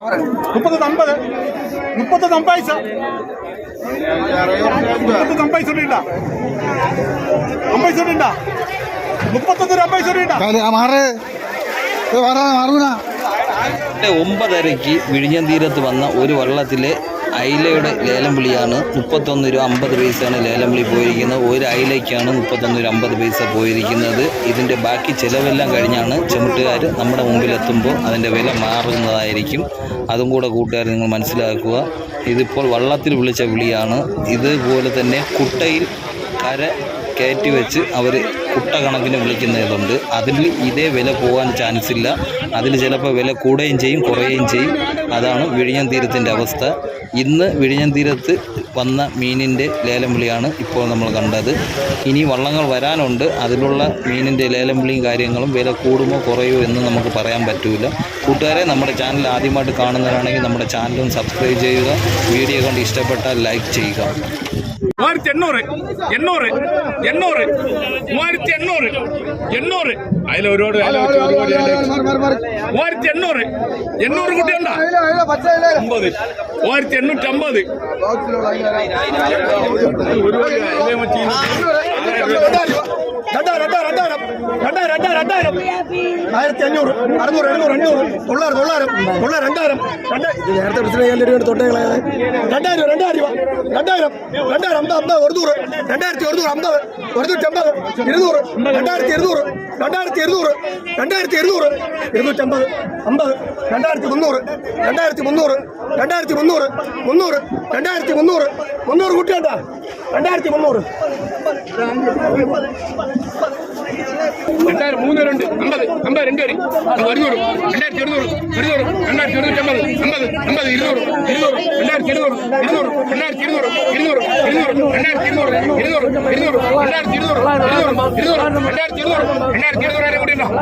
മുപ്പത് അമ്പത്. മുപ്പത് അമ്പൈസ മുപ്പത് അമ്പൈസ ഉണ്ടാ അമ്പൈസ ഉണ്ടാ മുപ്പത്തൊന്ന് അമ്പൈസ ഉണ്ടാ മാറേ. മാറൂന ഒമ്പതരയ്ക്ക് വിഴിഞ്ഞം തീരത്ത് വന്ന ഒരു വള്ളത്തിലെ അയിലയുടെ ലേലം വിളിയാണ് മുപ്പത്തൊന്ന് രൂപ അമ്പത് പൈസയാണ് ലേലം വിളി പോയിരിക്കുന്നത്. ഒരു അയിലയ്ക്കാണ് മുപ്പത്തൊന്ന് രൂപ അമ്പത് പൈസ പോയിരിക്കുന്നത്. ഇതിന്റെ ബാക്കി ചിലവെല്ലാം കഴിഞ്ഞാണ് ചുമട്ടുകാർ നമ്മുടെ മുമ്പിലെത്തുമ്പോൾ അതിന്റെ വില മാറുന്നതായിരിക്കും. അതും കൂടെ കൂട്ടുകാർ നിങ്ങൾ മനസ്സിലാക്കുക. ഇതിപ്പോൾ വള്ളത്തിൽ വിളിച്ച വിളിയാണ്. ഇതുപോലെ തന്നെ കുട്ടയിൽ കര കയറ്റി വെച്ച് അവർ കുട്ട കണക്കിന് വിളിക്കുന്നതുണ്ട്. അതിൽ ഇതേ വില പോകാൻ ചാൻസ് ഇല്ല. അതിൽ ചിലപ്പോൾ വില കൂടുകയും ചെയ്യും കുറയുകയും ചെയ്യും. അതാണ് വിഴിഞ്ഞം തീരത്തിന്റെ അവസ്ഥ. ഇന്ന് വിഴിഞ്ഞം തീരത്ത് വന്ന മീനിൻ്റെ ലേലം വിളിയാണ് ഇപ്പോൾ നമ്മൾ കണ്ടത് ഇനി വള്ളങ്ങൾ വരാനുണ്ട് അതിലുള്ള മീനിൻ്റെ ലേലം വിളിയും കാര്യങ്ങളും വില കൂടുമോ കുറയുമോ എന്ന് നമുക്ക് പറയാൻ പറ്റില്ല കൂട്ടുകാരെ നമ്മുടെ ചാനൽ ആദ്യമായിട്ട് കാണുന്നവരാണെങ്കിൽ നമ്മുടെ ചാനലും സബ്സ്ക്രൈബ് ചെയ്യുക വീഡിയോ കണ്ട് ഇഷ്ടപ്പെട്ടാൽ ലൈക്ക് ചെയ്യുക மூவாயிரத்தி எண்ணூறு எண்ணூறு எண்ணூறு மூவாயிரத்தி எண்ணூறு எண்ணூறு அதுல ஒரு ரோடு அதுல வச்சு ஒரு கோடி அதுல வச்சு. மூவாயிரத்தி எண்ணூறு எண்ணூறு குட்டி உண்டா ஆயிரத்தி மூவாயிரத்தி எண்ணூற்றி ஐம்பது. ஒரு രണ്ടായിരം. ആയിരത്തി അഞ്ഞൂറ് അറുന്നൂറ് എഴുന്നൂറ് എണ്ണൂറ്. തൊള്ളായിരം തൊള്ളായിരം തൊള്ളായിരം രണ്ടായിരം. ഇത് നേരത്തെ വിളിച്ചിട്ട് ഞാൻ രൂപ തൊട്ടേ കളയാതെ രണ്ടായിരം രൂപ. രണ്ടായിരം രൂപ രണ്ടായിരം രണ്ടായിരം രണ്ടായിരത്തി മുന്നൂറ്. ரெண்டாயிரம் மூணு ரெண்டு ஐம்பது ஐம்பது ரெண்டு வரி அது வருநூறு ரெண்டாயிரத்தி இருநூறு இருநூறு ரெண்டாயிரத்தி இருநூற்றி ஐம்பது ஐம்பது ஐம்பது இருநூறு இருநூறு ரெண்டாயிரத்தி இருநூறு இருநூறு ரெண்டாயிரத்தி இருநூறு இருநூறு இருநூறு ரெண்டாயிரத்தி இருநூறு இருநூறு இருநூறு ரெண்டாயிரத்தி இருநூறு இருநூறு இருநூறு ரெண்டாயிரத்தி இருநூறு ரெண்டாயிரத்தி இருநூறு கூட்டிடலாம்